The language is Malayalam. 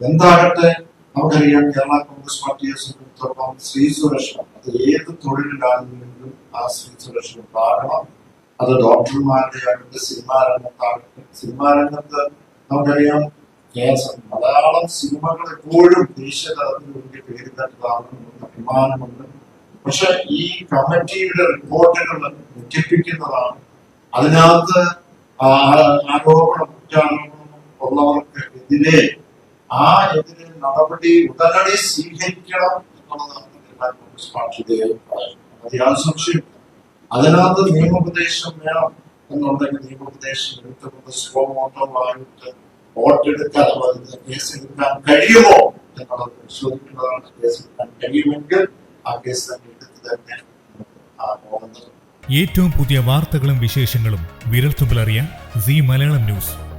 എന്താകട്ടെ? നമുക്കറിയാം കേരള കോൺഗ്രസ് പാർട്ടിയെ സംബന്ധിച്ചിടത്തോളം സ്ത്രീ സുരക്ഷ അത് ഏത് തൊഴിലിലാണെങ്കിലും ആ സ്ത്രീ സുരക്ഷ ഉണ്ടാകണം അത് ഡോക്ടർമാരുടെ ആകട്ടെ സിനിമാ രംഗത്താകട്ടെ സിനിമാ രംഗത്ത് നമുക്കറിയാം മലയാളം സിനിമകൾ എപ്പോഴും ദേശീയ തലത്തിന് വേണ്ടി പേര് തട്ടതാണെന്നുണ്ട് അഭിമാനമുണ്ട്. പക്ഷെ ഈ കമ്മിറ്റിയുടെ റിപ്പോർട്ടുകൾ ഞെട്ടിപ്പിക്കുന്നതാണ്. അതിനകത്ത് ആരോപണം കുറ്റാരോപണം ഉള്ളവർക്ക് എതിരെ ആ എതിരെ നടപടി ഉടനടി സ്വീകരിക്കണം എന്നുള്ളതാണ് എല്ലാവർക്കും അതിനകത്ത് നിയമോപദേശം വേണം എന്നുണ്ടെങ്കിൽ നിയമോപദേശം എടുത്തുകൊണ്ട് സ്വമോട്ടമായിട്ട് വോട്ടെടുക്കാൻ വരുന്ന കേസെടുക്കാൻ കഴിയുമോ എന്നുള്ളത് പരിശോധിക്കുന്നതാണ് കേസ് എടുക്കാൻ കഴിയുമെങ്കിൽ ആ കേസ് തന്നെ എടുത്ത് തന്നെ ഏറ്റവും പുതിയ വാർത്തകളും വിശേഷങ്ങളും വിരൽത്തുമ്പിലറിയാൻ സി മലയാളം ന്യൂസ്.